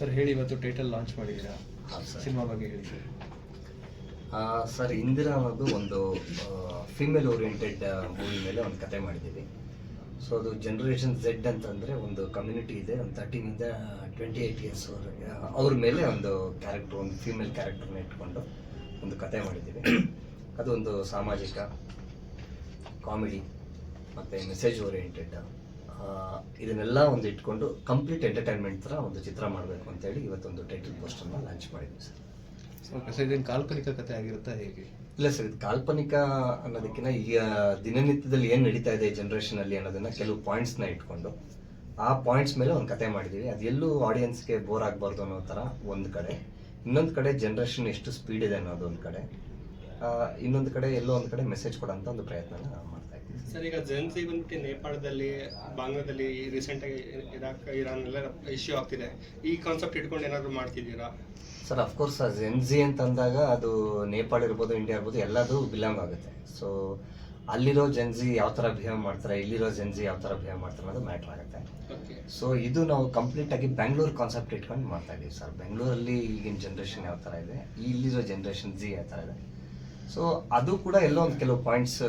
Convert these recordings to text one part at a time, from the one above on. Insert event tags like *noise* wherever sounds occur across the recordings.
Sir ಹೇಳಿ ಇವತ್ತು title launch ಮಾಡಿದ್ದೀರಾ? ಸಿನಿಮಾ ಬಗ್ಗೆ ಹೇಳಿ. ಸರ್ ಸರ್ ಇಂದಿರಾ ಅನ್ನೋದು ಒಂದು ಫೀಮೇಲ್ ಓರಿಯೆಂಟೆಡ್ ಮೂವಿ ಮೇಲೆ ಒಂದು ಕತೆ ಮಾಡಿದ್ದೀವಿ. ಸೊ ಅದು ಜನ್ರೇಷನ್ ಝೆಡ್ ಅಂತಂದರೆ ಒಂದು ಕಮ್ಯುನಿಟಿ ಇದೆ. ಒಂದು ತರ್ಟೀನಿಂದ ಟ್ವೆಂಟಿ ಏಯ್ಟ್ ಇಯರ್ಸ್ ಅವ್ರ ಮೇಲೆ ಒಂದು ಕ್ಯಾರೆಕ್ಟರ್ ಒಂದು ಫೀಮೇಲ್ ಕ್ಯಾರೆಕ್ಟರ್ನ ಇಟ್ಕೊಂಡು ಒಂದು ಕತೆ ಮಾಡಿದ್ದೀವಿ. ಅದು ಒಂದು ಸಾಮಾಜಿಕ ಕಾಮಿಡಿ ಮತ್ತು ಮೆಸೇಜ್ ಓರಿಯೆಂಟೆಡ್ ಇದನ್ನೆಲ್ಲ ಒಂದು ಇಟ್ಕೊಂಡು ಕಂಪ್ಲೀಟ್ ಎಂಟರ್ಟೈನ್ಮೆಂಟ್ ಥರ ಒಂದು ಚಿತ್ರ ಮಾಡಬೇಕು ಅಂತೇಳಿ ಇವತ್ತೊಂದು ಟೈಟಲ್ ಪೋಸ್ಟರ್ನ ಲಾಂಚ್ ಮಾಡಿದ್ವಿ ಸರ್. ಓಕೆ ಸರ್ ಇದೇನು ಕಾಲ್ಪನಿಕ ಕಥೆ ಆಗಿರುತ್ತಾ ಹೇಗೆ? ಇಲ್ಲ ಸರ್ ಇದು ಕಾಲ್ಪನಿಕ ಅನ್ನೋದಕ್ಕಿಂತ ಈಗ ದಿನನಿತ್ಯದಲ್ಲಿ ಏನು ನಡೀತಾ ಇದೆ ಜನ್ರೇಷನಲ್ಲಿ ಅಲ್ಲಿ ಅನ್ನೋದನ್ನ ಕೆಲವು ಪಾಯಿಂಟ್ಸ್ನ ಇಟ್ಕೊಂಡು ಆ ಪಾಯಿಂಟ್ಸ್ ಮೇಲೆ ಒಂದು ಕತೆ ಮಾಡಿದ್ದೀವಿ ಅದು ಎಲ್ಲೂ ಆಡಿಯನ್ಸ್ಗೆ ಬೋರ್ ಆಗಬಾರ್ದು ಅನ್ನೋ ಥರ ಒಂದು ಕಡೆ. ಇನ್ನೊಂದು ಕಡೆ ಜನ್ರೇಷನ್ ಎಷ್ಟು ಸ್ಪೀಡ್ ಇದೆ ಅನ್ನೋದು ಒಂದು ಕಡೆ. ಇನ್ನೊಂದು ಕಡೆ ಎಲ್ಲೋ ಒಂದು ಕಡೆ ಮೆಸೇಜ್ ಕೊಡೋಂಥ ಒಂದು ಇದ್ದೀವಿ ಸರ್ ಈಗ ಜೆನ್ಸಿ ಬಂದ್ಬಿಟ್ಟು ನೇಪಾಳದಲ್ಲಿ ಬಾಂಗ್ಲಾದಲ್ಲಿ ರೀಸೆಂಟ್ ಆಗಿ ಇರಾಕ್ ಇರಾನ್ ಎಲ್ಲ ಇಶ್ಯೂ ಆಗ್ತಿದೆ. ಈ ಕಾನ್ಸೆಪ್ಟ್ ಇಟ್ಕೊಂಡು ಏನಾದ್ರು ಮಾಡ್ತಿದ್ದೀರಾ? ಸರ್ ಅಫ್ಕೋರ್ಸ್ ಎನ್ ಜಿ ಅಂತ ಅಂದಾಗ ಅದು ನೇಪಾಳ ಇರ್ಬೋದು ಇಂಡಿಯಾ ಇರ್ಬೋದು ಎಲ್ಲದು ಬಿಲಾಂಗ್ ಆಗುತ್ತೆ. ಸೊ ಅಲ್ಲಿರೋ ಜನ್ಜಿ ಯಾವ ಥರ ಬಿಹೇವ್ ಮಾಡ್ತಾರೆ ಇಲ್ಲಿರೋ ಜನ್ಜಿ ಯಾವ ಥರ ಬಿಹೇವ್ ಮಾಡ್ತಾರೆ ಅನ್ನೋದು ಮ್ಯಾಟ್ರ್ ಆಗುತ್ತೆ. ಸೊ ಇದು ನಾವು ಕಂಪ್ಲೀಟ್ ಆಗಿ ಬೆಂಗಳೂರು ಕಾನ್ಸೆಪ್ಟ್ ಇಟ್ಕೊಂಡು ಮಾಡ್ತಾ ಇದ್ದೀವಿ ಸರ್. ಬೆಂಗಳೂರಲ್ಲಿ ಈಗಿನ ಜನ್ರೇಷನ್ ಯಾವ ಥರ ಇದೆ ಇಲ್ಲಿರೋ ಜನ್ರೇಷನ್ ಜಿ ಯಾವ ಥರ ಇದೆ. ಸೊ ಅದು ಕೂಡ ಎಲ್ಲೋ ಒಂದು ಕೆಲವು ಪಾಯಿಂಟ್ಸ್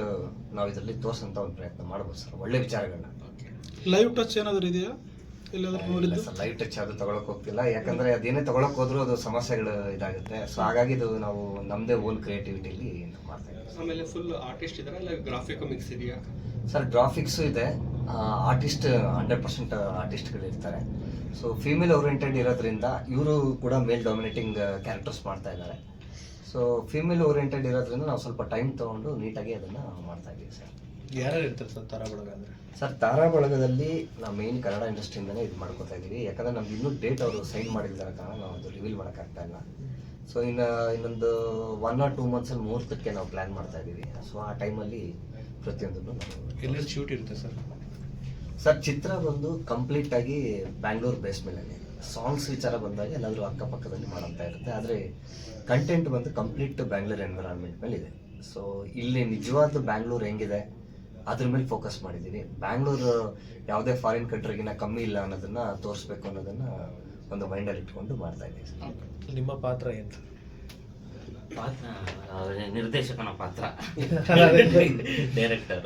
ನಾವು ಇದರಲ್ಲಿ ತೋರಿಸಂತ ಒಂದು ಪ್ರಯತ್ನ ಮಾಡ್ಬೋದು ಸರ್. ಒಳ್ಳೆ ವಿಚಾರಗಳನ್ನ. ಲೈವ್ ಟಚ್ ಏನಾದರೂ ಇದೆಯಾ? ಇಲ್ಲ ಸರ್ ಲೈವ್ ಟಚ್ ಅದು ತಗೊಳಕ್ ಹೋಗ್ತಿಲ್ಲ. ಯಾಕಂದ್ರೆ ಅದೇನೇ ತಗೊಳಕ್ ಹೋದ್ರೂ ಅದು ಸಮಸ್ಯೆಗಳು ಇದಾಗುತ್ತೆ. ಸೊ ಹಾಗಾಗಿ ಇದು ನಾವು ನಮ್ಮದೇ ಓನ್ ಕ್ರಿಯೇಟಿವಿಟಿಲಿ ಮಾಡ್ತಾ ಇದ್ದೀವಿ ಆಮೇಲೆ ಫುಲ್ ಆರ್ಟಿಸ್ಟ್ ಇದಾರೆ? ಇಲ್ಲ ಗ್ರಾಫಿಕ್ ಮಿಕ್ಸ್ ಇದೆಯಾ? ಸರ್ ಗ್ರಾಫಿಕ್ಸು ಇದೆ. ಆರ್ಟಿಸ್ಟ್ ಹಂಡ್ರೆಡ್ ಪರ್ಸೆಂಟ್ ಆರ್ಟಿಸ್ಟ್ಗಳು ಇರ್ತಾರೆ. ಸೊ ಫೀಮೇಲ್ ಓರಿಯೆಂಟೆಡ್ ಇರೋದ್ರಿಂದ ಇವರು ಕೂಡ ಮೇಲ್ ಡಾಮಿನೇಟಿಂಗ್ ಕ್ಯಾರೆಕ್ಟರ್ಸ್ ಮಾಡ್ತಾ ಇದ್ದಾರೆ. ಸೊ ಫೀಮೇಲ್ ಓರಿಯೆಂಟೆಡ್ ಇರೋದ್ರಿಂದ ನಾವು ಸ್ವಲ್ಪ ಟೈಮ್ ತೊಗೊಂಡು ನೀಟಾಗಿ ಅದನ್ನು ಮಾಡ್ತಾ ಇದ್ದೀವಿ ಸರ್. ಯಾರು ಇರ್ತಾರೆ ಸರ್ ತಾರಾ ಬಳಗ ಅಂದರೆ? ಸರ್ ತಾರಾ ಬಳಗದಲ್ಲಿ ನಾವು ಮೇನ್ ಕನ್ನಡ ಇಂಡಸ್ಟ್ರಿಯಿಂದನೇ ಇದು ಮಾಡ್ಕೋತಾ ಇದ್ದೀವಿ. ಯಾಕಂದ್ರೆ ನಮ್ದು ಇನ್ನೂ ಡೇಟ್ ಅವರು ಸೈನ್ ಮಾಡಿಲ್ಲ ಕಾರಣ ನಾವು ಅದು ರಿವೀಲ್ ಮಾಡೋಕ್ಕಾಗ್ತಾ ಇಲ್ಲ. ಸೊ ಇನ್ನು ಇನ್ನೊಂದು ಒನ್ ಆರ್ ಟೂ ಮಂತ್ಸಲ್ಲಿ ಮುಹೂರ್ತಕ್ಕೆ ನಾವು ಪ್ಲ್ಯಾನ್ ಮಾಡ್ತಾ ಇದ್ದೀವಿ. ಸೊ ಆ ಟೈಮಲ್ಲಿ ಪ್ರತಿಯೊಂದನ್ನು ನಾವು ಎಲ್ಲೆಲ್ಲಿ ಶೂಟ್ ಇರುತ್ತೆ ಸರ್? ಸರ್ ಚಿತ್ರ ಬಂದು ಕಂಪ್ಲೀಟ್ ಆಗಿ ಬ್ಯಾಂಗ್ಳೂರ್ ಬೇಸ್ ಮೇಲೆ ಸಾಂಗ್ಸ್ ವಿಚಾರ ಬಂದಾಗ ಎಲ್ಲಾದರೂ ಅಕ್ಕಪಕ್ಕದಲ್ಲಿ ಮಾಡೋಂತ ಇರುತ್ತೆ. ಆದರೆ ಕಂಟೆಂಟ್ ಬಂದು ಕಂಪ್ಲೀಟ್ ಬ್ಯಾಂಗ್ಳೂರ್ ಎನ್ವಿರಾನ್ಮೆಂಟ್ ಮೇಲೆ ಇದೆ. ಸೊ ಇಲ್ಲಿ ನಿಜವಾದ ಬ್ಯಾಂಗ್ಳೂರ್ ಹೆಂಗಿದೆ, ಅದ್ರ ಮೇಲೆ ಫೋಕಸ್ ಮಾಡಿದ್ದೀವಿ ಬ್ಯಾಂಗ್ಳೂರು ಯಾವುದೇ ಫಾರಿನ್ ಕಂಟ್ರಿಗಿನ ಕಮ್ಮಿ ಇಲ್ಲ ಅನ್ನೋದನ್ನ ತೋರಿಸ್ಬೇಕು ಅನ್ನೋದನ್ನ ಒಂದು ಮೈಂಡಲ್ಲಿ ಇಟ್ಕೊಂಡು ಮಾಡ್ತಾ ಇದ್ದೀವಿ ನಿಮ್ಮ ಪಾತ್ರ ಏನು ಪಾತ್ರ? ಅವ್ರ ನಿರ್ದೇಶಕನ ಪಾತ್ರ. *laughs* ಡೈರೆಕ್ಟರ್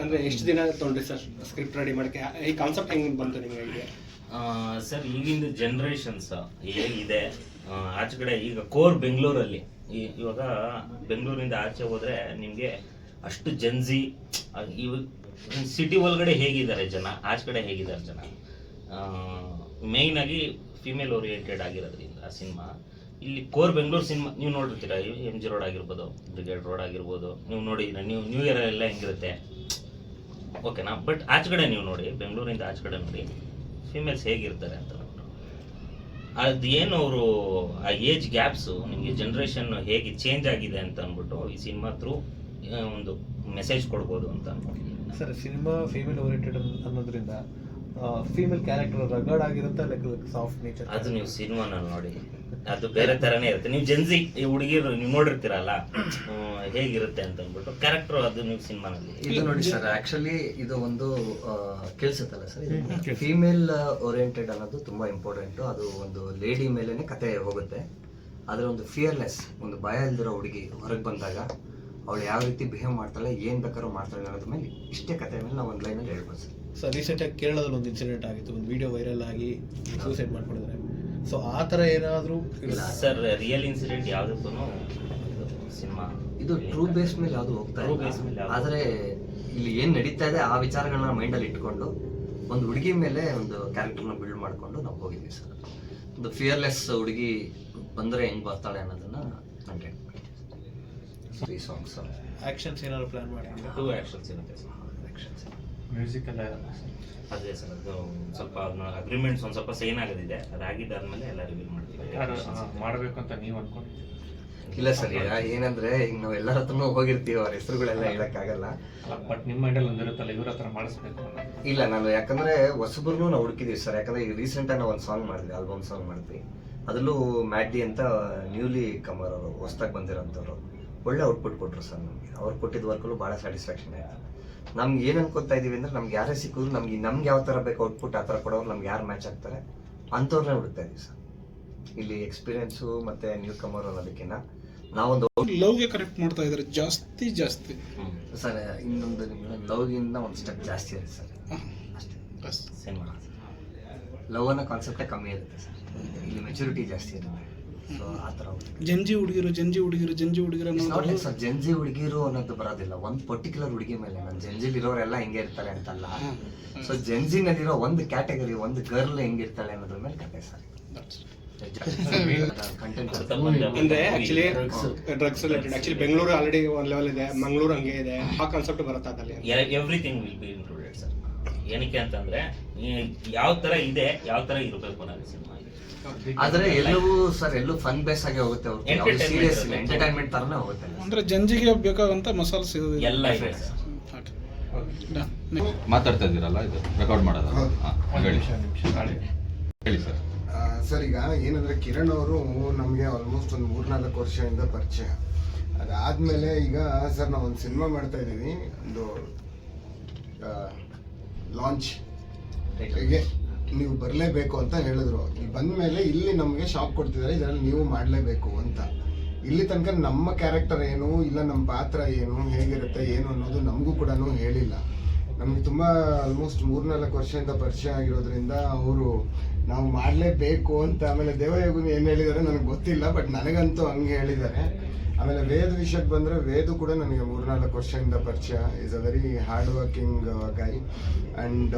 ಅಂದ್ರೆ ಎಷ್ಟು ದಿನ ತೊಗೊಂಡ್ರಿ ಸರ್ ಸ್ಕ್ರಿಪ್ಟ್ ರೆಡಿ ಮಾಡಕ್ಕೆ ಈ ಕಾನ್ಸೆಪ್ಟ್ ಹೆಂಗ್ ಬಂತು ನಿಮಗೆ ಐಡಿಯಾ ಸರ್ ಈಗಿನ ಜನರೇಷನ್ಸ್ ಹೇಗಿದೆ ಆಚೆ ಕಡೆ ಈಗ ಕೋರ್ ಬೆಂಗಳೂರಲ್ಲಿ ಇವಾಗ ಬೆಂಗಳೂರಿಂದ ಆಚೆ ಹೋದ್ರೆ ನಿಮಗೆ ಅಷ್ಟು ಜನ್ಜಿ ಸಿಟಿ ಒಳಗಡೆ ಹೇಗಿದ್ದಾರೆ ಜನ? ಆಚೆ ಕಡೆ ಹೇಗಿದ್ದಾರೆ ಜನ? ಮೇಯ್ನ್ ಆಗಿ ಫಿಮೇಲ್ ಓರಿಯೆಂಟೆಡ್ ಆಗಿರೋದ್ರಿಂದ ಆ ಸಿನಿಮಾ ಇಲ್ಲಿ ಕೋರ್ ಬೆಂಗಳೂರು ಸಿನಿಮಾ, ನೀವು ನೋಡಿರ್ತೀರ? ಎಂ ಜಿ ರೋಡ್ ಆಗಿರ್ಬೋದು ಬ್ರಿಗೇಡ್ ರೋಡ್ ಆಗಿರ್ಬೋದು, ನೀವು ನೋಡಿ ನೀವು ನ್ಯೂ ಇಯರ್ ಎಲ್ಲ ಹೆಂಗಿರುತ್ತೆ? ಓಕೆನಾ ಬಟ್ ಆಚೆ ಕಡೆ ನೀವು ನೋಡಿ, ಬೆಂಗಳೂರಿಂದ ಆಚೆ ಕಡೆ ನೋಡಿ ಫಿಮೇಲ್ಸ್ ಹೇಗಿರ್ತಾರೆ ಅಂತ ಅದು ಏನು ಅವರು, ಆ ಏಜ್ ಗ್ಯಾಪ್ಸು ನಿಮಗೆ ಜನ್ರೇಷನ್ ಹೇಗೆ ಚೇಂಜ್ ಆಗಿದೆ ಅಂತ ಅಂದ್ಬಿಟ್ಟು ಈ ಸಿನಿಮಾ ಥ್ರೂ ಒಂದು ಮೆಸೇಜ್ ಕೊಡ್ಬೋದು ಅಂತ ಅನ್ಕೊಂಡಿದ್ದೀನಿ ಸರ್, ಸಿನಿಮಾ ಫೀಮೇಲ್ ಓರಿಯೆಂಟೆಡ್ ಅನ್ನೋದ್ರಿಂದ ಫೀಮೇಲ್ ಕ್ಯಾರೆಕ್ಟರ್ ರಗಡ್ ಆಗಿರುತ್ತೆ ಲೈಕ್ ಸಾಫ್ಟ್ ನೇಚರ್ ಅದು ನೀವು ಸಿನಿಮಾನ ನೋಡಿ. ಅದು ಬೇರೆ ತರನೇ ಇರುತ್ತೆ. ನೀವು ಜನ್ಸಿ ಈ ಹುಡುಗಿರು ನೀವು ನೋಡಿರ್ತೀರಲ್ಲ ಹೇಗಿರುತ್ತೆ ಅಂತ ಅಂದ್ಬಿಟ್ಟು ಕ್ಯಾರೆಕ್ಟರ್ ಅದು ನೀವು ಸಿನಿಮಾನಲ್ಲಿ. ಇದು ನೋಡಿ ಸರ್ ಆಕ್ಚುಲಿ ಇದು ಒಂದು ಕೇಳಿಸುತ್ತಲ್ಲ ಸರ್? ಫೀಮೇಲ್ ಓರಿಯೆಂಟೆಡ್ ಅನ್ನೋದು ತುಂಬಾ ಇಂಪಾರ್ಟೆಂಟ್ ಅದು ಒಂದು ಲೇಡಿ ಮೇಲೇನೆ ಕತೆ ಹೋಗುತ್ತೆ. ಆದರೆ ಒಂದು ಫಿಯರ್ಲೆಸ್ ಒಂದು ಭಯ ಇಲ್ದಿರೋ ಹುಡುಗಿ ಹೊರಗೆ ಬಂದಾಗ ಅವಳು ಯಾವ ರೀತಿ ಬಿಹೇವ್ ಮಾಡ್ತಾಳೆ ಏನು ಬೇಕಾದ್ರೂ ಮಾಡ್ತಾಳೆ ಅನ್ನೋದ್ರ ಮೇಲೆ ಇಷ್ಟೇ ಕತೆ ಮೇಲೆ ನಾವು ಒಂದು ಲೈನಲ್ಲಿ ಹೇಳ್ಬೋದು ಸರ್. ಸರ್ ರೀಸೆಂಟಾಗಿ ಕೇರಳದಲ್ಲಿ ಒಂದು ಇನ್ಸಿಡೆಂಟ್ ಆಗಿತ್ತು ಒಂದು ವಿಡಿಯೋ ವೈರಲ್ ಆಗಿ ಸೂಸೈಡ್ ಮಾಡ್ಕೊಂಡಿದ್ದಾರೆ. ಸೊ ಆ ಥರ ಏನಾದರೂ ಸರ್ ರಿಯಲ್ ಇನ್ಸಿಡೆಂಟ್ ಯಾವುದಕ್ಕೂ ಸಿನಿಮಾ ಇದು ಟ್ರೂ ಬೇಸ್ ಮೇಲೆ ಯಾವುದು ಹೋಗ್ತಾ True ಇಲ್ಲ. base ಮೇಲೆ ಯಾವ್ದು ಆದ್ರೆ ಇಲ್ಲಿ. ಏನ್ ನಡೀತಾ ಇದೆ ಆ ವಿಚಾರಗಳನ್ನ ಮೈಂಡಲ್ಲಿ ಇಟ್ಕೊಂಡು ಒಂದು ಹುಡುಗಿ ಮೇಲೆ ಒಂದು ಕ್ಯಾರೆಕ್ಟರ್ನ ಬಿಲ್ಡ್ ಮಾಡ್ಕೊಂಡು ನಾವು ಹೋಗಿದ್ವಿ ಸರ್. ಒಂದು ಫಿಯರ್ಲೆಸ್ ಹುಡುಗಿ ಬಂದ್ರೆ ಹೆಂಗ್ ಬರ್ತಾಳೆ ಅನ್ನೋದನ್ನ ಕಂಟೆಂಟ್ ತ್ರೀ ಸಾಂಗ್ಸ್ ಆ್ಯಕ್ಷನ್ಸ್ ಏನಾದ್ರು ಪ್ಲಾನ್ ಮಾಡಿ ಟೂ ಆ್ಯಕ್ಷನ್ಸ್ ಇರುತ್ತೆ ಸರ್ ಮ್ಯೂಸಿಕ್ ಎಲ್ಲ ಅದೇ ಸರ್ ಅದು ಸ್ವಲ್ಪ ಅಗ್ರಿಮೆಂಟ್ಸ್ ಒಂದು ಸ್ವಲ್ಪ ಸೈನ್ ಆಗೋದಿದೆ. ಅದಾಗಿದ್ದಾದ್ಮೇಲೆ ಎಲ್ಲ ರಿವೀಲ್ ಮಾಡ್ತೀವಿ. ಮಾಡಬೇಕು ಅಂತ ನೀವು ಅನ್ಕೊಂಡಿದ್ದೀರಿ? ಇಲ್ಲ ಸರ್ ಈಗ ಏನಂದ್ರೆ ಈಗ ನಾವು ಎಲ್ಲರ ಹತ್ರನೂ ಹೋಗಿರ್ತೀವಿ ಅವ್ರ ಹೆಸರುಗಳೆಲ್ಲ ಹೇಳಕ್ಕಾಗಲ್ಲ. ಬಟ್ ನಿಮ್ಮ ಮೈಂಡಲ್ಲಿ ಒಂದಿರುತ್ತಲ್ಲ ಇವ್ರ ಹತ್ರ ಮಾಡಿಸ್ಬೇಕು ಇಲ್ಲ ನಾನು ಯಾಕಂದ್ರೆ ಹೊಸಬ್ರು ನಾವು ಹುಡುಕಿದೀವಿ ಸರ್. ಯಾಕಂದ್ರೆ ಈಗ ರೀಸೆಂಟ್ ಆಗಿ ನಾವು ಒಂದು ಸಾಂಗ್ ಮಾಡಿದ್ವಿ ಆಲ್ಬಮ್ ಸಾಂಗ್ ಮಾಡಿದ್ವಿ. ಅದರಲ್ಲೂ ಮ್ಯಾಡ್ಡಿ ಅಂತ ನ್ಯೂಲಿ ಕಮರ್ ಅವರು ಹೊಸ್ದಾಗಿ ಬಂದಿರೋಂಥವ್ರು. ಒಳ್ಳೆ ಔಟ್ಪುಟ್ ಕೊಟ್ಟರು ಸರ್ ನಮಗೆ. ಅವ್ರು ಕೊಟ್ಟಿದ್ದ ವರ್ಕಲ್ಲೂ ಭಾಳ ಸ್ಯಾಟಿಸ್ಫ್ಯಾಕ್ಷನ್ ಆಯ್ತು. ನಮ್ಗೆ ಏನು ಅನ್ಕೋತಾ ಇದ್ದೀವಿ ಅಂದ್ರೆ ನಮ್ಗೆ ಯಾರೇ ಸಿಕ್ಕಿದ್ರು ನಮಗೆ ನಮ್ಗೆ ಯಾವ ಥರ ಬೇಕು ಔಟ್ಪುಟ್ ಆ ಥರ ಕೊಡೋರು ನಮ್ಗೆ ಯಾರು ಮ್ಯಾಚ್ ಆಗ್ತಾರೆ ಅಂಥವ್ರನ್ನೇ ಹುಡುಕ್ತಾ ಇದ್ದೀವಿ ಸರ್. ಇಲ್ಲಿ ಎಕ್ಸ್ಪೀರಿಯೆನ್ಸು ಮತ್ತು ನ್ಯೂ ಕಮರ್ ಅನ್ನೋದಕ್ಕಿಂತ ನಾವೊಂದು ಲವ್ಗೆ ಕರೆಕ್ಟ್ ಮಾಡ್ತಾ ಇದ್ದಾರೆ ಜಾಸ್ತಿ ಜಾಸ್ತಿ. ಸರ್ ಇನ್ನೊಂದು ನಿಮ್ಗೆ ಲವ್ಗಿಂತ ಒಂದು ಸ್ಟೆಪ್ ಜಾಸ್ತಿ ಇದೆ ಸರ್. ಅಷ್ಟೇ. ಸಿನಿಮಾ ಲವ್ ಅನ್ನೋ ಕಾನ್ಸೆಪ್ಟೇ ಕಮ್ಮಿ ಇರುತ್ತೆ ಸರ್. ಇಲ್ಲಿ ಮೆಚುರಿಟಿ ಜಾಸ್ತಿ ಇರುತ್ತೆ. ಸೊ ಆ ಥರ ಜಂಜಿ ಹುಡುಗಿರು ಜಂಜಿ ಹುಡುಗಿರು ಜಂಜಿ ಹುಡುಗಿರು ಅನ್ನೋದು ಸರ್ ಜಂಜಿ ಹುಡುಗಿರು ಅನ್ನೋದು ಬರೋದಿಲ್ಲ. ಒಂದು ಪರ್ಟಿಕ್ಯುಲರ್ ಹುಡುಗಿ ಮೇಲೆ ನನ್ ಜಂಜಿಲ್ ಇರೋರೆಲ್ಲ ಹೆಂಗೆ ಇರ್ತಾರೆ ಅಂತಲ್ಲ. ಸೊ ಜಂಜಿನಲ್ಲಿರೋ ಒಂದು ಕ್ಯಾಟಗರಿ ಒಂದು ಗರ್ಲ್ ಹೆಂಗಿರ್ತಾಳೆ ಅನ್ನೋದ್ರ ಮೇಲೆ ಕತೆ ಸರ್. ಅಂದ್ರೆ actually drugs related actually Bengaluru already ಒಂದ್ ಲೆವೆಲ್ ಇದೆ. ಮಂಗಳೂರು ಹಂಗೆ ಇದೆ. ಆ ಕಾನ್ಸೆಪ್ಟ್ ಬರುತ್ತೆ ಅದಲ್ಲಿ everything will be included sir ಏನಕ್ಕೆ ಅಂತಂದ್ರೆ ಯಾವ ತರ ಇದೆ ಯಾವ ತರ ಇರಬೇಕು ಅನ್ನೋದು ಸಿನಿಮಾ. ಆದ್ರೆ ಎಲ್ಲವೂ ಸರ್ ಎಲ್ಲೂ ಫನ್ ಬೇಸ್ ಆಗಿ ಹೋಗುತ್ತೆ ಅವ್ರು. ಸೀರಿಯಸ್ ಇಲ್ಲ ಎಂಟರ್ಟೈನ್ಮೆಂಟ್ ತರನೇ ಹೋಗುತ್ತೆ. ಅಂದ್ರೆ ಜಂಜಿಗೆ ಬೇಕಾದಂತ ಮಸಾಲ ಸಿಗೋದಿಲ್ಲ. ಎಲ್ಲ ಇದೆ ಸರ್. ಮಾತಾಡ್ತಾ ಇದ್ದೀರಲ್ಲ ಇದು? ರೆಕಾರ್ಡ್ ಒಂದು ಹೇಳಿ. ನಿಮಿಷ ನಿಮಿಷ. ತಾಳಿ ಹೇಳಿ ಸರ್. ಸರ್ ಈಗ ಏನಂದ್ರೆ ಕಿರಣ್ ಅವರು ನಮಗೆ ಆಲ್ಮೋಸ್ಟ್ ಒಂದು ಮೂರ್ನಾಲ್ಕು ವರ್ಷದಿಂದ ಪರಿಚಯ. ಅದಾದ್ಮೇಲೆ ಈಗ ಸರ್ ನಾವು ಒಂದು ಸಿನಿಮಾ ಮಾಡ್ತಾ ಇದ್ದೀವಿ. ಒಂದು ಲಾಂಚ್ ಹೀಗೆ? ನೀವು ಬರಲೇಬೇಕು ಅಂತ ಹೇಳಿದ್ರು ಇಲ್ಲಿ ಬಂದ್ಮೇಲೆ ಇಲ್ಲಿ ನಮಗೆ ಶಾಕ್ ಕೊಡ್ತಿದ್ದಾರೆ ಇದರಲ್ಲಿ ನೀವು ಮಾಡಲೇಬೇಕು ಅಂತ. ಇಲ್ಲಿ ತನಕ ನಮ್ಮ ಕ್ಯಾರೆಕ್ಟರ್ ಏನು, ಇಲ್ಲ ನಮ್ಮ ಪಾತ್ರ ಏನು, ಹೇಗಿರುತ್ತೆ, ಏನು ಅನ್ನೋದು ನಮಗೂ ಕೂಡ ಹೇಳಿಲ್ಲ. ನಮಗೆ ತುಂಬ ಆಲ್ಮೋಸ್ಟ್ ಮೂರ್ನಾಲ್ಕು ವರ್ಷದಿಂದ ಪರಿಚಯ ಆಗಿರೋದ್ರಿಂದ ಅವರು, ನಾವು ಮಾಡಲೇಬೇಕು ಅಂತ ಆಮೇಲೆ ದೇವಯೋಗ ಏನು ಹೇಳಿದ್ದಾರೆ ನನಗೆ ಗೊತ್ತಿಲ್ಲ ಬಟ್ ನನಗಂತೂ ಹಂಗೆ ಹೇಳಿದ್ದಾರೆ. ಆಮೇಲೆ ವೇದ ವಿಷಯಕ್ಕೆ ಬಂದರೆ ವೇದು ಕೂಡ ನನಗೆ ಮೂರ್ನಾಲ್ಕು ವರ್ಷದಿಂದ ಪರಿಚಯ. Is a very hard working guy and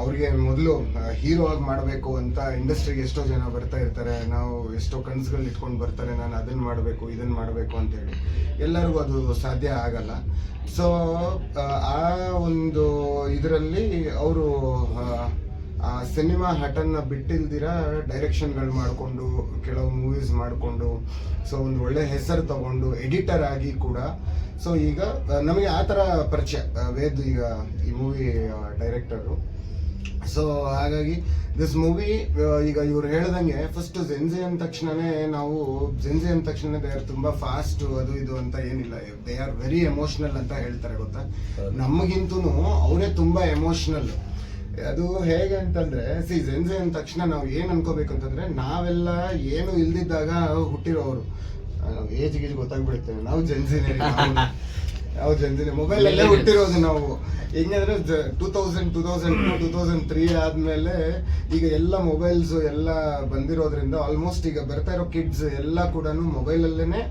ಅವ್ರಿಗೆ ಮೊದಲು ಹೀರೋ ಆಗಿ ಮಾಡಬೇಕು ಅಂತ ಇಂಡಸ್ಟ್ರಿಗೆ ಎಷ್ಟೋ ಜನ ಬರ್ತಾ ಇರ್ತಾರೆ. ನಾವು ಎಷ್ಟೋ ಕನಸುಗಳು ಇಟ್ಕೊಂಡು ಬರ್ತಾರೆ. ನಾನು ಅದನ್ನು ಮಾಡಬೇಕು ಇದನ್ನು ಮಾಡಬೇಕು ಅಂತೇಳಿ ಎಲ್ಲರಿಗೂ ಅದು ಸಾಧ್ಯ ಆಗಲ್ಲ. ಸೊ ಆ ಒಂದು ಇದರಲ್ಲಿ ಅವರು ಆ ಸಿನಿಮಾ ಹಠನ್ನ ಬಿಟ್ಟಿಲ್ದಿರ ಡೈರೆಕ್ಷನ್ಗಳು ಮಾಡಿಕೊಂಡು ಕೆಲವು ಮೂವೀಸ್ ಮಾಡಿಕೊಂಡು ಸೊ ಒಂದು ಒಳ್ಳೆ ಹೆಸರು ತಗೊಂಡು ಎಡಿಟರ್ ಆಗಿ ಕೂಡ ಸೊ ಈಗ ನಮಗೆ ಆ ಥರ ಪರಿಚಯ ವೇದ್ ಈಗ ಈ ಮೂವಿ ಡೈರೆಕ್ಟರು ಸೊ ಹಾಗಾಗಿ ದಿಸ್ ಮೂವಿ ಈಗ ಇವ್ರು ಹೇಳ್ದಂಗೆ ಫಸ್ಟ್ ಜೆನ್ಜಿ ಅಂದ ತಕ್ಷಣವೇ ನಾವು ಜೆನ್ಜಿ ಅಂದ ತಕ್ಷಣ ದೇ ಆರ್ ತುಂಬಾ ಫಾಸ್ಟ್ ಅದು ಇದು ಅಂತ ಏನಿಲ್ಲ ದೇ ಆರ್ ವೆರಿ ಎಮೋಷನಲ್ ಅಂತ ಹೇಳ್ತಾರೆ ಗೊತ್ತಾ? ನಮಗಿಂತೂ ಅವರೇ ತುಂಬಾ ಎಮೋಷನಲ್ ಅದು ಹೇಗೆ ಅಂತಂದ್ರೆ ಸಿ ಜೆನ್ಜಿ ಅಂದ ತಕ್ಷಣ ನಾವು ಏನ್ ಅನ್ಕೋಬೇಕು ಅಂತಂದ್ರೆ ನಾವೆಲ್ಲ ಏನು ಇಲ್ದಿದ್ದಾಗ ಹುಟ್ಟಿರೋರು ಏಜ್ ಗೀಜ್ ಗೊತ್ತಾಗ್ಬಿಡುತ್ತೆ. ನಾವು ಜೆನ್ಸಿನೇ ನಾವು ಜೆನ್ಸಿನೇ ಮೊಬೈಲ್ ಅಲ್ಲೇ ಹುಟ್ಟಿರೋದು ನಾವು. ಹೆಂಗಂದ್ರೆ two thousand two thousand two two thousand three ಆದ್ಮೇಲೆ ಈಗ ಎಲ್ಲ ಮೊಬೈಲ್ಸ್ ಎಲ್ಲ ಬಂದಿರೋದ್ರಿಂದ ಆಲ್ಮೋಸ್ಟ್ ಈಗ ಬರ್ತಾ ಇರೋ ಕಿಡ್ಸ್ ಎಲ್ಲ ಕೂಡ ಮೊಬೈಲಲ್ಲೇನೆ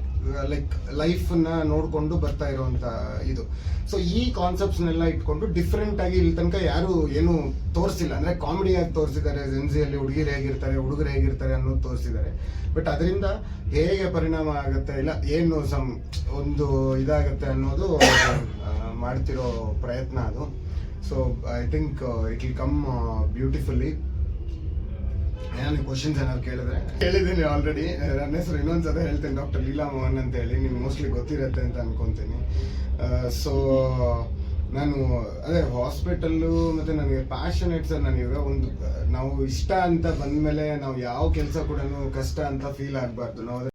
ಲೈಕ್ ಲೈಫನ್ನ ನೋಡ್ಕೊಂಡು ಬರ್ತಾ ಇರುವಂತ ಇದು. ಸೊ ಈ ಕಾನ್ಸೆಪ್ಟ್ಸ್ನೆಲ್ಲ ಇಟ್ಕೊಂಡು ಡಿಫ್ರೆಂಟ್ ಆಗಿ ಇಲ್ಲಿ ತನಕ ಯಾರು ಏನು ತೋರಿಸಿಲ್ಲ. ಅಂದ್ರೆ ಕಾಮಿಡಿ ಆಗಿ ತೋರಿಸಿದ್ದಾರೆ ಜೆನ್ಸಿಯಲ್ಲಿ ಹುಡುಗಿರು ಹೇಗಿರ್ತಾರೆ, ಹುಡುಗರು ಹೇಗಿರ್ತಾರೆ ಅನ್ನೋದು ತೋರಿಸಿದ್ದಾರೆ. ಬಟ್ ಅದರಿಂದ ಹೇಗೆ ಪರಿಣಾಮ ಆಗುತ್ತೆ ಇಲ್ಲ, ಏನು ಸಮ್ ಒಂದು ಇದಾಗತ್ತೆ ಅನ್ನೋದು ಮಾಡ್ತಿರೋ ಪ್ರಯತ್ನ ಅದು. So I think it will come beautifully ನಾನು ಕ್ವಶನ್ಸ್ ಏನಾದ್ರು ಕೇಳಿದ್ರೆ? ಹೇಳಿದ್ದೀನಿ ಆಲ್ರೆಡಿ ನನ್ನ ಹೆಸರು ಇನ್ನೊಂದ್ಸಲ ಹೇಳ್ತೇನೆ ಡಾಕ್ಟರ್ ಲೀಲಾ ಮೋಹನ್ ಅಂತ ಹೇಳಿ ನಿಮ್ಗೆ ಮೋಸ್ಟ್ಲಿ ಗೊತ್ತಿರತ್ತೆ ಅಂತ ಅನ್ಕೊಂತೀನಿ. ಸೊ ನಾನು, ಅದೇ ಹಾಸ್ಪಿಟಲ್ಲು ಮತ್ತೆ ನನಗೆ ಪ್ಯಾಷನೇಟ್ ಸರ್ ನಾನು ಇವಾಗ ಒಂದು ನಾವು ಇಷ್ಟ ಅಂತ ಬಂದಮೇಲೆ ನಾವು ಯಾವ ಕೆಲಸ ಕೂಡ ಕಷ್ಟ ಅಂತ ಫೀಲ್ ಆಗಬಾರ್ದು. ನಾವು